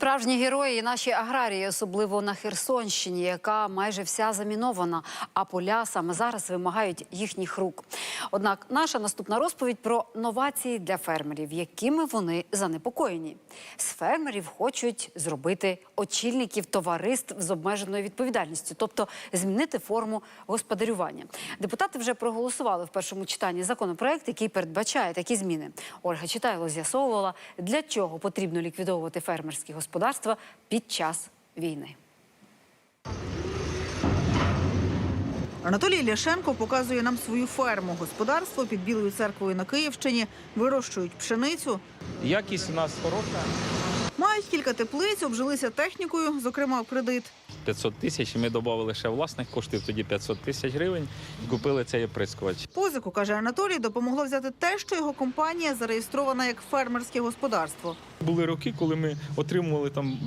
Справжні герої і наші аграрії, особливо на Херсонщині, яка майже вся замінована, а поля саме зараз вимагають їхніх рук. Однак наша наступна розповідь про новації для фермерів, якими вони занепокоєні. З фермерів хочуть зробити очільників товариств з обмеженою відповідальністю, тобто змінити форму господарювання. Депутати вже проголосували в першому читанні законопроект, який передбачає такі зміни. Ольга Читайло з'ясовувала, для чого потрібно ліквідовувати фермерські господарства під час війни. Анатолій Ляшенко показує нам свою ферму. Господарство під Білою церквою на Київщині вирощують пшеницю. Якість у нас хороша. Мають кілька теплиць, обжилися технікою, зокрема в кредит. 500 тисяч. і Ми додали ще власних коштів, тоді 500 тисяч гривень. І купили цей оприскувач. Позику, каже Анатолій, допомогло взяти те, що його компанія зареєстрована як фермерське господарство. Були роки, коли ми отримували там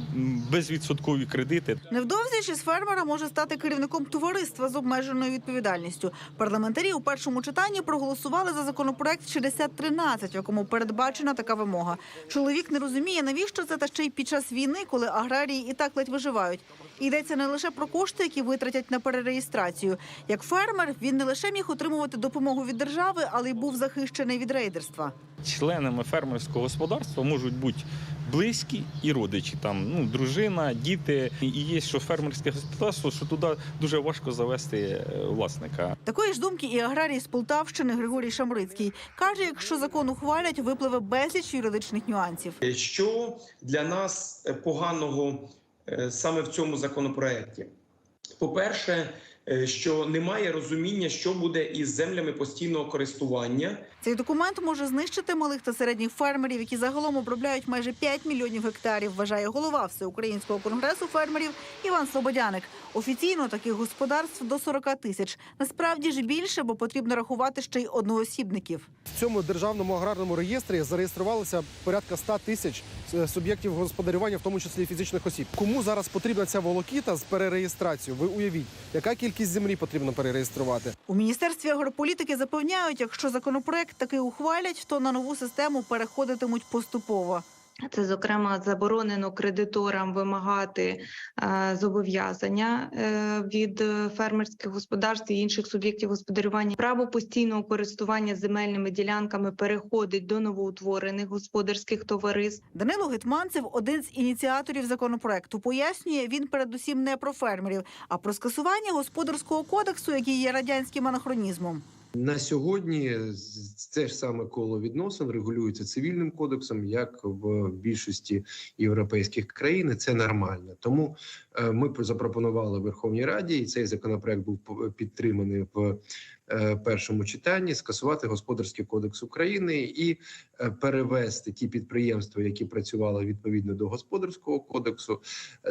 безвідсоткові кредити. Невдовзі чи з фермера може стати керівником товариства з обмеженою відповідальністю. Парламентарі у першому читанні проголосували за законопроект 6013, в якому передбачена така вимога. Чоловік не розуміє, навіщо це та ще й під час війни, коли аграрії і так ледь виживають. Йдеться не лише про кошти, які витратять на перереєстрацію. Як фермер він не лише міг отримувати допомогу від держави, але й був захищений від рейдерства. Членами фермерського господарства можуть бути близькі і родичі, там ну дружина, діти. І є що фермерське господарство, що туди дуже важко завести е, власника. Такої ж думки і аграрій з Полтавщини Григорій Шамрицький каже: якщо закон ухвалять, випливе безліч юридичних нюансів. Що для нас е, поганого е, саме в цьому законопроекті? По-перше, е, що немає розуміння, що буде із землями постійного користування. Цей документ може знищити малих та середніх фермерів, які загалом обробляють майже 5 мільйонів гектарів. Вважає голова всеукраїнського конгресу фермерів Іван Слободяник. Офіційно таких господарств до 40 тисяч. Насправді ж більше, бо потрібно рахувати ще й одноосібників. В цьому державному аграрному реєстрі зареєструвалося порядка 100 тисяч е, суб'єктів господарювання, в тому числі фізичних осіб. Кому зараз потрібна ця волокіта з перереєстрацією? Ви уявіть, яка кількість землі потрібно перереєструвати? У міністерстві агрополітики запевняють, якщо законопроект таки ухвалять, то на нову систему переходитимуть поступово. Це, зокрема, заборонено кредиторам вимагати е, зобов'язання е, від фермерських господарств і інших суб'єктів господарювання. Право постійного користування земельними ділянками переходить до новоутворених господарських товариств. Данило Гетманцев один з ініціаторів законопроекту. Пояснює він передусім не про фермерів, а про скасування господарського кодексу, який є радянським анахронізмом. На сьогодні це ж саме коло відносин регулюється цивільним кодексом, як в більшості європейських країн. Це нормально. Тому е, ми запропонували Верховній Раді, і цей законопроект був підтриманий в е, першому читанні. Скасувати господарський кодекс України і е, перевести ті підприємства, які працювали відповідно до господарського кодексу,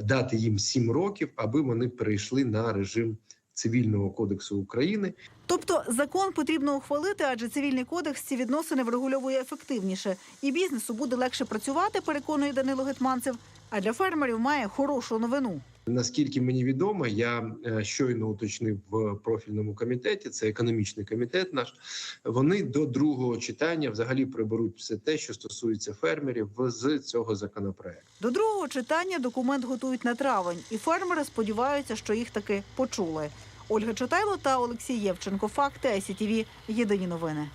дати їм 7 років, аби вони перейшли на режим цивільного кодексу України. Тобто закон потрібно ухвалити, адже цивільний кодекс ці відносини врегульовує ефективніше, і бізнесу буде легше працювати, переконує Данило Гетманцев. А для фермерів має хорошу новину. Наскільки мені відомо, я е, щойно уточнив в профільному комітеті, це економічний комітет наш. Вони до другого читання взагалі приберуть все те, що стосується фермерів, з цього законопроекту. До другого читання документ готують на травень, і фермери сподіваються, що їх таки почули. Ольга Чотайло та Олексій Євченко. Факти СІТВ. Єдині новини.